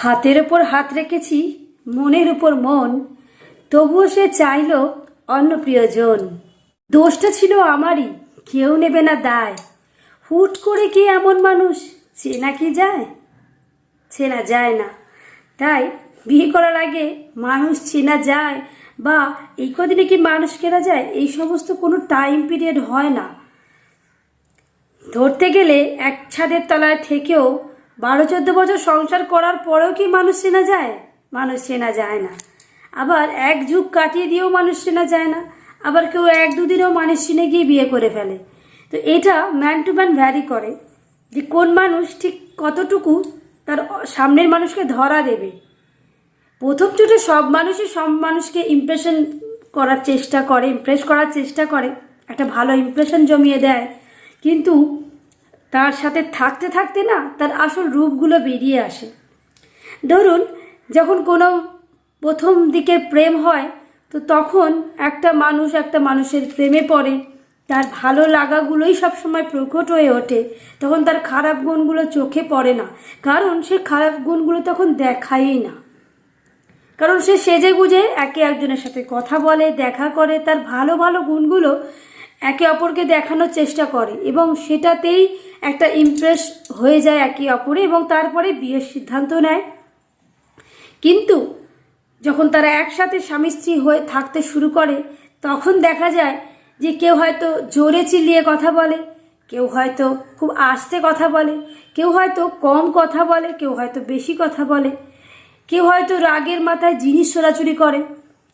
হাতের ওপর হাত রেখেছি, মনের উপর মন। তবুও সে চাইল অন্য প্রিয়জন। দোষটা ছিল আমারই, কেউ নেবে না দায়। হুট করে কি এমন মানুষ, চেনা কি যায়? চেনা যায় না। তাই বিয়ে করার আগে মানুষ চেনা যায় বা এই কদিনে কি মানুষ কেনা যায়, এই সমস্ত কোনো টাইম পিরিয়ড হয় না। ধরতে গেলে এক ছাদের তলায় থেকেও বারো চোদ্দ বছর সংসার করার পরেও কি মানুষ চেনা যায়? মানুষ চেনা যায় না। আবার এক যুগ কাটিয়ে দিয়েও মানুষ চেনা যায় না। আবার কেউ এক দুদিনেও মানুষ চিনে গিয়ে বিয়ে করে ফেলে। তো এটা ম্যান টু ম্যান ভ্যারি করে যে কোন মানুষ ঠিক কতটুকু তার সামনের মানুষকে ধরা দেবে। প্রথম চোটে সব মানুষই সব মানুষকে ইমপ্রেশন করার চেষ্টা করে ইমপ্রেস করার চেষ্টা করে, একটা ভালো ইমপ্রেশন জমিয়ে দেয়। কিন্তু তার সাথে থাকতে থাকতে না তার আসল রূপগুলো বেরিয়ে আসে। ধরুন, যখন কোনো প্রথম দিকে প্রেম হয়, তো তখন একটা মানুষ একটা মানুষের প্রেমে পড়ে। তার ভালো লাগাগুলোই সবসময় প্রকট হয়ে ওঠে। তখন তার খারাপ গুণগুলো চোখে পড়ে না। কারণ সে খারাপ গুণগুলো তখন দেখায়ই না। কারণ সে সেজে গুজে একে একজনের সাথে কথা বলে, দেখা করে। তার ভালো ভালো গুণগুলো একে অপরকে দেখানোর চেষ্টা করে এবং সেটাতেই একটা ইমপ্রেস হয়ে যায় একে অপরে এবং তারপরে বিয়ের সিদ্ধান্ত নেয়। কিন্তু যখন তারা একসাথে স্বামী স্ত্রী হয়ে থাকতে শুরু করে, তখন দেখা যায় যে কেউ হয়তো জোরে চিল্লিয়ে কথা বলে, কেউ হয়তো খুব আস্তে কথা বলে, কেউ হয়তো কম কথা বলে, কেউ হয়তো বেশি কথা বলে, কেউ হয়তো রাগের মাথায় জিনিস চোরাচুরি করে,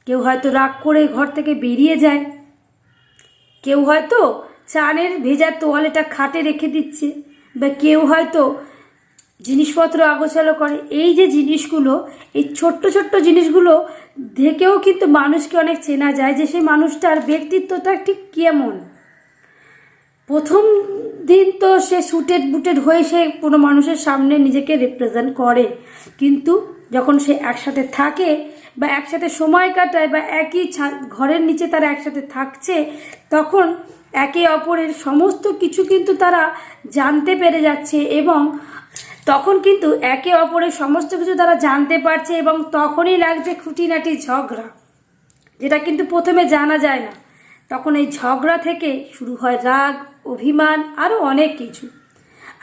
কেউ হয়তো রাগ করে ঘর থেকে বেরিয়ে যায়। কেউ হয়তো চানের ভেজা তোয়ালেটা খাটে রেখে দিচ্ছে, বা কেউ হয়তো জিনিসপত্র আগোছালো করে। এই যে জিনিসগুলো, এই ছোট্ট ছোট্ট জিনিসগুলো দেখেও কিন্তু মানুষকে অনেক চেনা যায় যে সেই মানুষটার ব্যক্তিত্বটা ঠিক কেমন। প্রথম দিন তো সে সুটেড বুটেড হয়ে সে কোনো মানুষের সামনে নিজেকে রিপ্রেজেন্ট করে। কিন্তু যখন সে একসাথে থাকে বা একসাথে সময় কাটায় বা একই ঘরের নিচে তারা একসাথে থাকছে, তখন একে অপরের সমস্ত কিছু কিন্তু তারা জানতে পেরে যাচ্ছে এবং তখন কিন্তু একে অপরের সমস্ত কিছু তারা জানতে পারছে এবং তখনই লাগছে খুঁটিনাটি ঝগড়া, যেটা কিন্তু প্রথমে জানা যায় না। তখন এই ঝগড়া থেকে শুরু হয় রাগ, অভিমান আরও অনেক কিছু।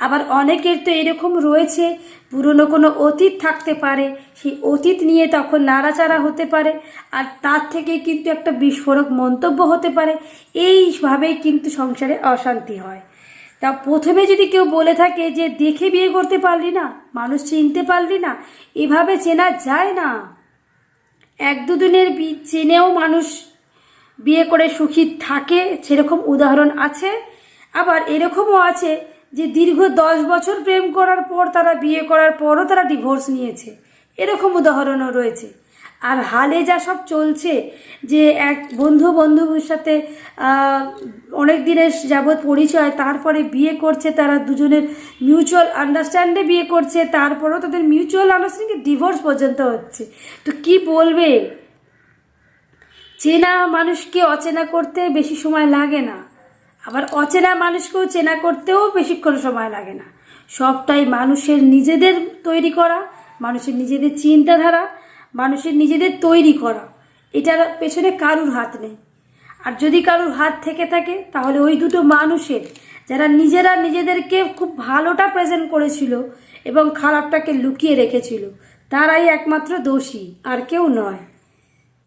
আবার অনেকের তো এরকম রয়েছে, পুরনো কোনো অতীত থাকতে পারে, সেই অতীত নিয়ে তখন নাড়াচাড়া হতে পারে, আর তার থেকে কিন্তু একটা বিস্ফোরক মন্তব্য হতে পারে, এইভাবেই কিন্তু সংসারে অশান্তি হয়। তা প্রথমে যদি কেউ বলে থাকে যে, দেখে বিয়ে করতে পারলি না, মানুষ চিনতে পারলি না, এভাবে চেনা যায় না। এক দুদিনের চেনেও মানুষ বিয়ে করে সুখী থাকে, সেরকম উদাহরণ আছে, আবার এরকমও আছে যে দীর্ঘ দশ বছর প্রেম করার পর তারা বিয়ে করার পরও তারা ডিভোর্স নিয়েছে। এরকম উদাহরণও রয়েছে। আর হালে যা সব চলছে যে এক বন্ধু বন্ধুর সাথে অনেক দিনের যাবৎ পরিচয়, তারপরে বিয়ে করছে তারা দুজনের মিউচুয়াল আন্ডারস্ট্যান্ডে বিয়ে করছে, তারপরেও তাদের মিউচুয়াল আন্ডারস্ট্যান্ডিংয়ে ডিভোর্স পর্যন্ত হচ্ছে। তো কি বলবে? চেনা মানুষকে অচেনা করতে বেশি সময় লাগে না। আবার অচেনা মানুষকেও চেনা করতেও বেশিক্ষণ সময় লাগে না। সবটাই মানুষের নিজেদের তৈরি করা, মানুষের নিজেদের চিন্তাধারা, মানুষের নিজেদের তৈরি করা। এটার পেছনে কারুর হাত নেই। আর যদি কারুর হাত থেকে থাকে, তাহলে ওই দুটো মানুষের, যারা নিজেরা নিজেদেরকে খুব ভালোটা প্রেজেন্ট করেছিল এবং খারাপটাকে লুকিয়ে রেখেছিল, তারাই একমাত্র দোষী, আর কেউ নয়।